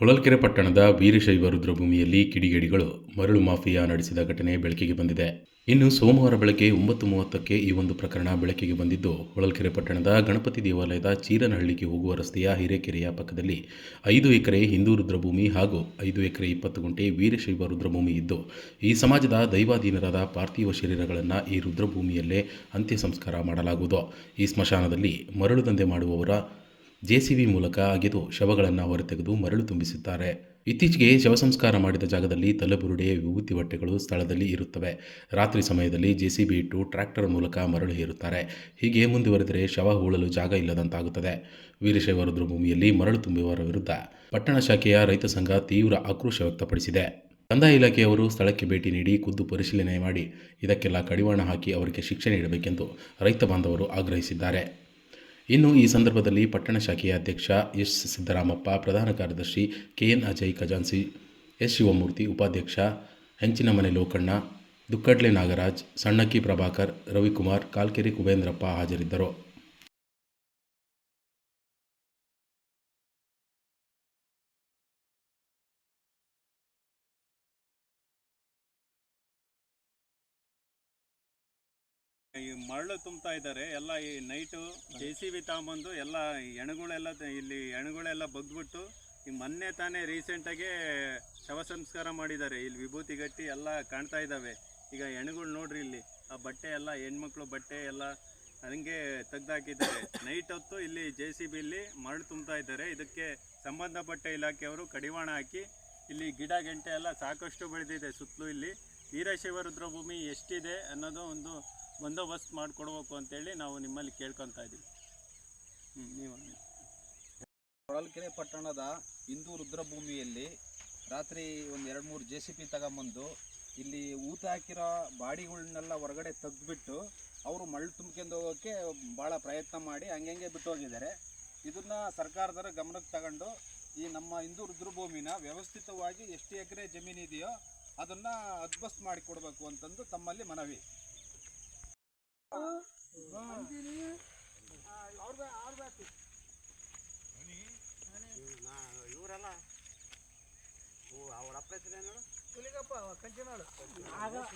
ಹೊಳಲ್ಕೆರೆ ಪಟ್ಟಣದ ವೀರಶೈವ ರುದ್ರಭೂಮಿಯಲ್ಲಿ ಕಿಡಿಗೇಡಿಗಳು ಮರಳು ಮಾಫಿಯಾ ನಡೆಸಿದ ಘಟನೆ ಬೆಳಕಿಗೆ ಬಂದಿದೆ. ಇನ್ನು ಸೋಮವಾರ ಬೆಳಗ್ಗೆ ಒಂಬತ್ತು ಮೂವತ್ತಕ್ಕೆ ಈ ಒಂದು ಪ್ರಕರಣ ಬೆಳಕಿಗೆ ಬಂದಿದ್ದು, ಹೊಳಲ್ಕೆರೆ ಪಟ್ಟಣದ ಗಣಪತಿ ದೇವಾಲಯದ ಚೀರನಹಳ್ಳಿಗೆ ಹೋಗುವ ರಸ್ತೆಯ ಹಿರೇಕೆರೆಯ ಪಕ್ಕದಲ್ಲಿ ಐದು ಎಕರೆ ಹಿಂದೂ ರುದ್ರಭೂಮಿ ಹಾಗೂ ಐದು ಎಕರೆ ಇಪ್ಪತ್ತು ಗುಂಟೆ ವೀರಶೈವ ರುದ್ರಭೂಮಿ ಇದ್ದು, ಈ ಸಮಾಜದ ದೈವಾಧೀನರಾದ ಪಾರ್ಥಿವ ಶರೀರಗಳನ್ನು ಈ ರುದ್ರಭೂಮಿಯಲ್ಲೇ ಅಂತ್ಯ ಸಂಸ್ಕಾರ ಮಾಡಲಾಗುವುದು. ಈ ಸ್ಮಶಾನದಲ್ಲಿ ಮರಳು ದಂಧೆ ಮಾಡುವವರ ಜೆಸಿಬಿ ಮೂಲಕ ಅಗೆದು ಶವಗಳನ್ನು ಹೊರತೆಗೆದು ಮರಳು ತುಂಬಿಸುತ್ತಾರೆ. ಇತ್ತೀಚೆಗೆ ಶವ ಸಂಸ್ಕಾರ ಮಾಡಿದ ಜಾಗದಲ್ಲಿ ತಲೆಬುರುಡೆ, ವಿಭೂತಿ ಬಟ್ಟೆಗಳು ಸ್ಥಳದಲ್ಲಿ ಇರುತ್ತವೆ. ರಾತ್ರಿ ಸಮಯದಲ್ಲಿ ಜೆಸಿಬಿ ಇಟ್ಟು ಟ್ರ್ಯಾಕ್ಟರ್ ಮೂಲಕ ಮರಳು ಹೇರುತ್ತಾರೆ ಹೀಗೆ ಮುಂದುವರೆದರೆ ಶವ ಹೂಳಲು ಜಾಗ ಇಲ್ಲದಂತಾಗುತ್ತದೆ. ವೀರಶೈವ ರುದ್ರಭೂಮಿಯಲ್ಲಿ ಮರಳು ತುಂಬುವವರ ವಿರುದ್ಧ ಪಟ್ಟಣ ಶಾಖೆಯ ರೈತ ಸಂಘ ತೀವ್ರ ಆಕ್ರೋಶ ವ್ಯಕ್ತಪಡಿಸಿದೆ. ಕಂದಾಯ ಇಲಾಖೆಯವರು ಸ್ಥಳಕ್ಕೆ ಭೇಟಿ ನೀಡಿ ಖುದ್ದು ಪರಿಶೀಲನೆ ಮಾಡಿ ಇದಕ್ಕೆಲ್ಲ ಕಡಿವಾಣ ಹಾಕಿ ಅವರಿಗೆ ಶಿಕ್ಷೆ ನೀಡಬೇಕೆಂದು ರೈತ ಬಾಂಧವರು ಆಗ್ರಹಿಸಿದ್ದಾರೆ. ಇನ್ನು ಈ ಸಂದರ್ಭದಲ್ಲಿ ಪಟ್ಟಣ ಶಾಖೆಯ ಅಧ್ಯಕ್ಷ ಎಸ್ ಸಿದ್ದರಾಮಪ್ಪ, ಪ್ರಧಾನ ಕಾರ್ಯದರ್ಶಿ ಕೆಎನ್ ಅಜಯ್ ಖಜಾನ್ಸಿ ಎಸ್ ಶಿವಮೂರ್ತಿ, ಉಪಾಧ್ಯಕ್ಷ ಹೆಂಚಿನಮನೆ ಲೋಕಣ್ಣ, ದುಕ್ಕಡ್ಲೆ ನಾಗರಾಜ್, ಸಣ್ಣಕ್ಕಿ ಪ್ರಭಾಕರ್, ರವಿಕುಮಾರ್, ಕಾಲ್ಕೆರೆ ಕುಬೇಂದ್ರಪ್ಪ ಹಾಜರಿದ್ದರು. ಈ ಮರಳು ತುಂಬ್ತಾ ಇದ್ದಾರೆ. ಎಲ್ಲ ಈ ನೈಟು ಜೆ ಸಿ ಬಿ ತಗೊಂಬಂದು ಎಲ್ಲ ಹೆಣಗಳೆಲ್ಲ ಇಲ್ಲಿ ಹೆಣಗಳೆಲ್ಲ ಬಗ್ಬಿಟ್ಟು ಈ ಮೊನ್ನೆ ತಾನೇ ರೀಸೆಂಟಾಗೆ ಶವ ಸಂಸ್ಕಾರ ಮಾಡಿದ್ದಾರೆ. ಇಲ್ಲಿ ವಿಭೂತಿ ಗಟ್ಟಿ ಎಲ್ಲ ಕಾಣ್ತಾ ಇದ್ದಾವೆ. ಈಗ ಹೆಣಗಳು ನೋಡ್ರಿ ಇಲ್ಲಿ. ಆ ಬಟ್ಟೆ ಎಲ್ಲ ಹೆಣ್ಮಕ್ಳು ಬಟ್ಟೆ ಎಲ್ಲ ಹಂಗೆ ತೆಗ್ದಾಕಿದ್ದಾರೆ ನೈಟ್ ಹೊತ್ತು ಇಲ್ಲಿ ಜೆ ಸಿ ಬಿಲಿ ಮರಳು ತುಂಬ್ತಾ ಇದ್ದಾರೆ. ಇದಕ್ಕೆ ಸಂಬಂಧಪಟ್ಟ ಇಲಾಖೆಯವರು ಕಡಿವಾಣ ಹಾಕಿ ಇಲ್ಲಿ ಗಿಡ ಗಂಟೆ ಎಲ್ಲ ಸಾಕಷ್ಟು ಬೆಳೆದಿದೆ ಸುತ್ತಲೂ ಇಲ್ಲಿ. ವೀರಶೈವ ರುದ್ರಭೂಮಿ ಎಷ್ಟಿದೆ ಅನ್ನೋದು ಒಂದು ಬಂದೋಬಸ್ತ್ ಮಾಡಿಕೊಡ್ಬೇಕು ಅಂತೇಳಿ ನಾವು ನಿಮ್ಮಲ್ಲಿ ಕೇಳ್ಕೊತಾ ಇದ್ದೀವಿ. ನೀವು ಹೊಳಲ್ಕೆರೆ ಪಟ್ಟಣದ ಹಿಂದೂ ರುದ್ರಭೂಮಿಯಲ್ಲಿ ರಾತ್ರಿ ಒಂದು ಎರಡು ಮೂರು ಜೆ ಸಿ ಪಿ ತಗೊಂಬಂದು ಇಲ್ಲಿ ಊತ ಹಾಕಿರೋ ಬಾಡಿಗಳನ್ನೆಲ್ಲ ಹೊರಗಡೆ ತೆಗೆದ್ಬಿಟ್ಟು ಅವರು ಮಳ್ಳು ತುಂಬ್ಕೊಂಡು ಹೋಗೋಕ್ಕೆ ಭಾಳ ಪ್ರಯತ್ನ ಮಾಡಿ ಹಂಗೆ ಬಿಟ್ಟು ಹೋಗಿದ್ದಾರೆ ಇದನ್ನು ಸರ್ಕಾರದವರ ಗಮನಕ್ಕೆ ತಗೊಂಡು ಈ ನಮ್ಮ ಹಿಂದೂ ರುದ್ರಭೂಮಿನ ವ್ಯವಸ್ಥಿತವಾಗಿ ಎಷ್ಟು ಎಕರೆ ಜಮೀನಿದೆಯೋ ಅದನ್ನು ಅದ್ಬಸ್ತ್ ಮಾಡಿಕೊಡ್ಬೇಕು ಅಂತಂದು ತಮ್ಮಲ್ಲಿ ಮನವಿ. ಇವರೆಲ್ಲ ಅವ್ರ ಅಪ್ಪ ಹೆಸರೇನು ಇಬ್ಬರು ಮಕ್ಕಳಿದ್ರಲ್ಲ ಅದ್ರಾಗ